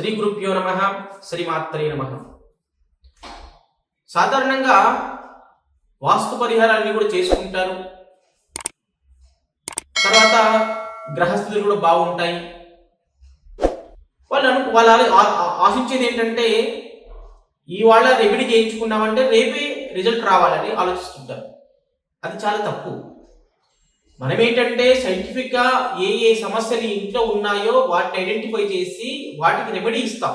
శ్రీ గురుభ్యో నమ శ్రీమాత్రే నమ. సాధారణంగా వాస్తు పరిహారాన్ని కూడా చేసుకుంటారు. తర్వాత గ్రహస్థితులు కూడా బాగుంటాయి. వాళ్ళు అను వాళ్ళు ఆశించేది ఏంటంటే ఇవాళ రెమెడీ చేయించుకున్నామంటే రేపే రిజల్ట్ రావాలని ఆలోచిస్తుంటారు. అది చాలా తప్పు. మనం ఏంటంటే ఏ ఏ సమస్యలు ఇంట్లో ఉన్నాయో వాటిని ఐడెంటిఫై చేసి వాటికి రెమెడీ ఇస్తాం.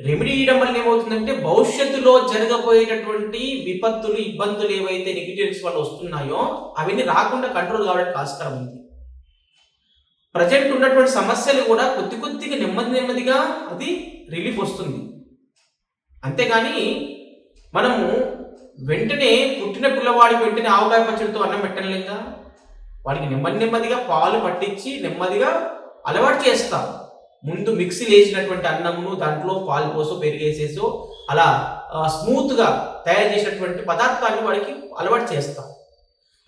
రెమెడీ ఇవ్వడం వల్ల ఏమవుతుందంటే భవిష్యత్తులో జరగబోయేటటువంటి విపత్తులు ఇబ్బందులు ఏవైతే నెగిటివ్స్ వల్ల వస్తున్నాయో అవన్నీ రాకుండా కంట్రోల్ కావడానికి ఆస్కారం ఉంది. ప్రజెంట్ ఉన్నటువంటి సమస్యలు కూడా కొద్ది కొద్దిగా నెమ్మది నెమ్మదిగా అది రిలీఫ్ వస్తుంది. అంతేగాని మనము వెంటనే చిన్న పిల్లవాడికి వెంటనే ఆవకాయ పచ్చడితో అన్నం పెట్టలేక వాడికి నెమ్మది నెమ్మదిగా పాలు పట్టించి నెమ్మదిగా అలవాటు చేస్తాం. ముందు మిక్సీ వేసినటువంటి అన్నమును దాంట్లో పాలు పోసో పెరిగేసేసో అలా స్మూత్గా తయారు చేసినటువంటి పదార్థాన్ని వాడికి అలవాటు చేస్తాం.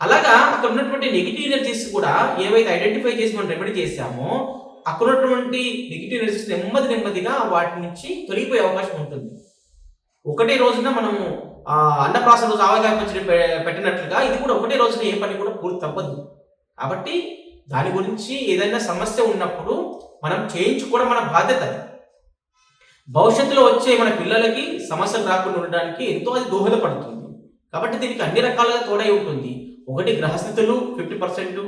అలాగా అక్కడ ఉన్నటువంటి నెగిటివ్ ఎనర్జీస్ కూడా ఏవైతే ఐడెంటిఫై చేసి మనం రెమెడీ చేసామో అక్కడ ఉన్నటువంటి నెగిటివ్ ఎనర్జీస్ నెమ్మది నెమ్మదిగా వాటి నుంచి తొలగిపోయే అవకాశం ఉంటుంది. ఒకటే రోజున మనము అన్నప్రాసన రోజు ఆవకాయ పచ్చడి పెట్టినట్లుగా ఇది కూడా ఒకటే రోజున ఏ పని కూడా పూర్తి తప్పదు కాబట్టి దాని గురించి ఏదైనా సమస్య ఉన్నప్పుడు మనం చేయించుకోవడం మన బాధ్యత భవిష్యత్తులో వచ్చే మన పిల్లలకి సమస్యలు రాకుండా ఉండడానికి ఎంతో అది దోహదపడుతుంది. కాబట్టి దీనికి అన్ని రకాలుగా తోడై ఉంటుంది. ఒకటి గ్రహస్థితులు ఫిఫ్టీ పర్సెంట్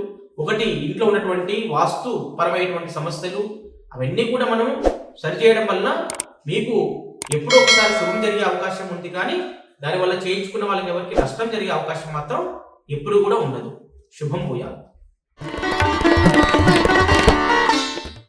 ఒకటి ఇంట్లో ఉన్నటువంటి వాస్తు పరమైనటువంటి సమస్యలు అవన్నీ కూడా మనం సరిచేయడం వలన మీకు ఎప్పుడో ఒకసారి శుభం జరిగే అవకాశం ఉంది. కానీ దానివల్ల చేయించుకున్న వాళ్ళకి ఎవరికి నష్టం జరిగే అవకాశం మాత్రం ఎప్పుడు కూడా ఉండదు. శుభం పోయాలి